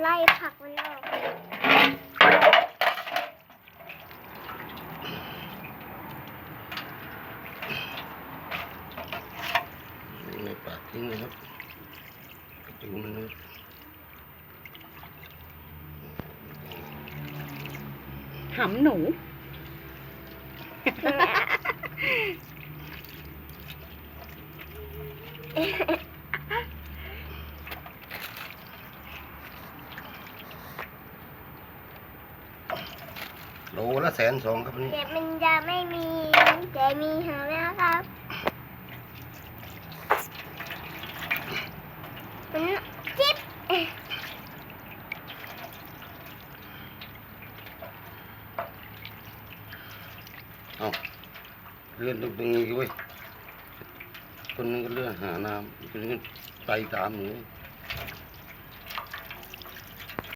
ไล่ผักมันออกในปากทิ้งเลยครับกระดูกมันเลยหำหนู โลละแสนสองครับนี่แต่มันจะไม่มีแต่มีหางนะครับ มันจิ๊บเอาเลื่อนตรงนี้เว้ยคนนึงก็เลื่อนหาน้ำคนนึงก็ไปตามหนู